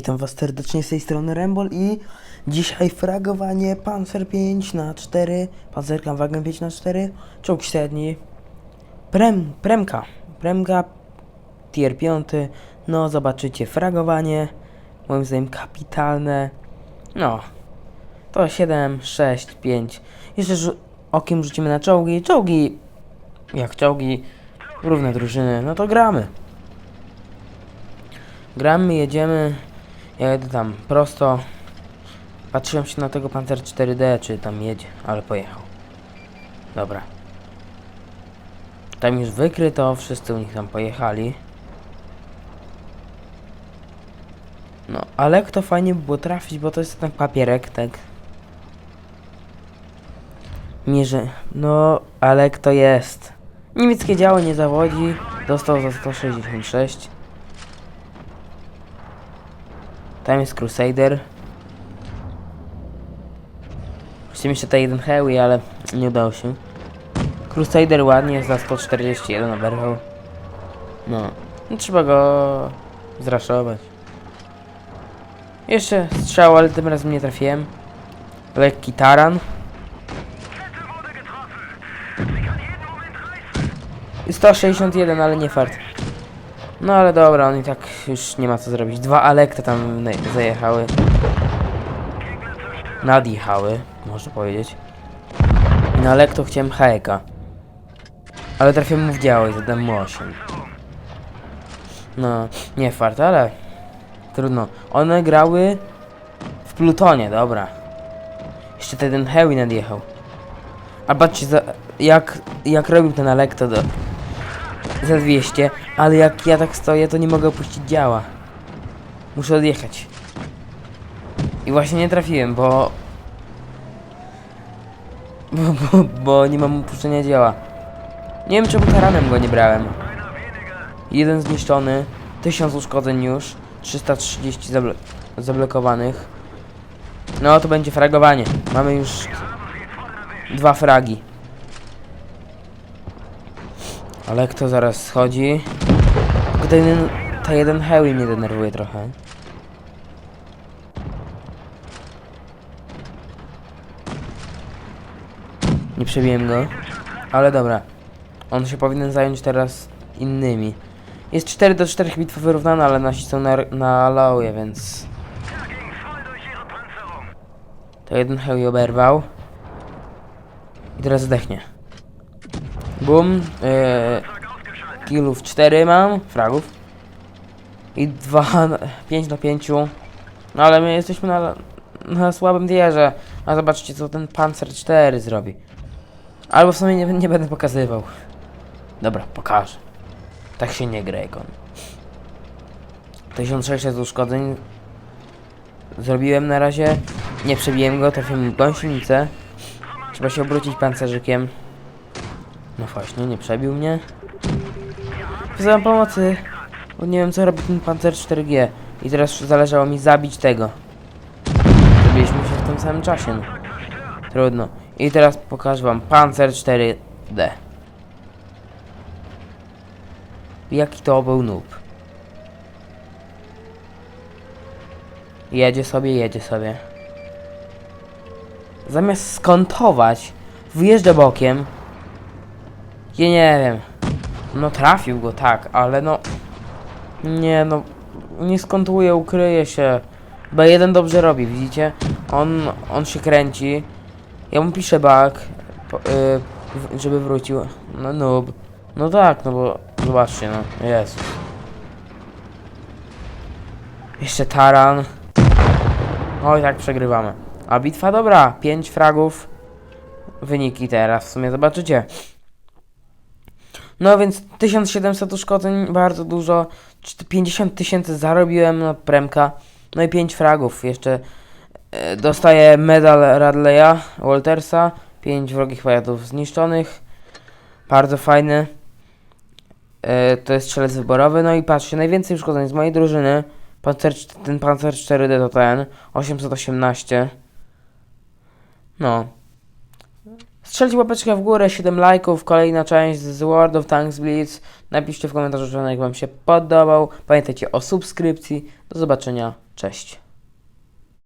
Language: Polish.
Witam was serdecznie z tej strony Rembol i dzisiaj fragowanie Panzer 5 na 4 Panzerkampfwagen 5 na 4 czołg średni Prem, Premka, Premka tier 5 no zobaczycie fragowanie moim zdaniem kapitalne. No to 7, 6, 5 jeszcze rzu- okiem rzucimy na czołgi, czołgi jak czołgi równe drużyny, no to gramy. Gramy, jedziemy ja jedę tam prosto. Patrzyłem się na tego Panzer 4D, czy tam jedzie, ale pojechał. Dobra. Tam już wykryto, wszyscy u nich tam pojechali. No, ale kto fajnie by było trafić, bo to jest ten papierek, tak. Mierzy. No, ale kto jest? Niemieckie działo nie zawodzi. Dostał za 166. Tam jest Crusader. Chciałem jeszcze ten jeden Heavy, ale nie udało się. Crusader ładnie za 141 oberwał. No. no, trzeba go zraszować. Jeszcze strzał, ale tym razem nie trafiłem. Lekki taran. I 161, ale nie fart. No ale dobra, on i tak już nie ma co zrobić. Dwa Alekta tam zajechały. Nadjechały, można powiedzieć. I na Alekto chciałem Haeka. Ale trafiłem mu w działo i zadałem mu 8. No, nie fart, ale trudno. One grały w Plutonie, dobra. Jeszcze ten Heavy nadjechał. A patrzcie, jak, jak robił ten Alekto do, za 200, ale jak ja tak stoję, to nie mogę opuścić działa. Muszę odjechać. I właśnie nie trafiłem, bo... Bo, bo, bo nie mam opuszczenia działa. Nie wiem czemu taranem go nie brałem. Jeden zniszczony, 1000 uszkodzeń już, 330 zable zablokowanych. No to będzie fragowanie. Mamy już dwa fragi. Ale kto zaraz schodzi? Jeden, ta jeden heavy mnie denerwuje trochę. Nie przebiłem go. Ale dobra. On się powinien zająć teraz innymi. Jest 4 do 4 bitwa wyrównana, ale nasi są na, na lowie, więc... To jeden heavy oberwał. I teraz zdechnie. Bum. Yy, killów 4 mam, fragów. I 2, 5 na 5. No ale my jesteśmy na, na słabym tierze. A zobaczcie co ten Panzer 4 zrobi. Albo w sumie nie, nie będę pokazywał. Dobra, pokażę. Tak się nie gra Ekon. 1600 uszkodzeń. Zrobiłem na razie. Nie przebiłem go, trafiłem w gąsienicę. Trzeba się obrócić pancerzykiem. No właśnie, nie przebił mnie. Wzywam pomocy. Bo nie wiem co robi ten Panzer 4G. I teraz zależało mi zabić tego. Zabiliśmy się w tym samym czasie. No. Trudno. I teraz pokażę wam Panzer 4D. Jaki to był noob. Jedzie sobie, jedzie sobie. Zamiast skontować, wyjeżdża bokiem. Ja nie wiem. No trafił go, tak, ale no... Nie no... Nie skontuje, ukryje się. B1 dobrze robi, widzicie? On, on się kręci. Ja mu piszę bug, y, w- żeby wrócił. No noob. No tak, no bo zobaczcie, no. Jest. Jeszcze taran. Oj, tak przegrywamy. A bitwa dobra, 5 fragów. Wyniki teraz w sumie zobaczycie. No więc 1700 uszkodzeń, bardzo dużo. Czt- 50 tysięcy zarobiłem na premka. No i 5 fragów. Jeszcze e, dostaję medal Radleya Waltersa. 5 wrogich pojazdów zniszczonych. Bardzo fajny. E, to jest strzelec wyborowy. No i patrzcie, najwięcej uszkodzeń z mojej drużyny. Pancer, ten Panzer 4D to ten. 818. No. Strzelcie łapeczkę w górę, 7 lajków, kolejna część z World of Tanks Blitz. Napiszcie w komentarzu, czy jak Wam się podobał. Pamiętajcie o subskrypcji. Do zobaczenia, cześć.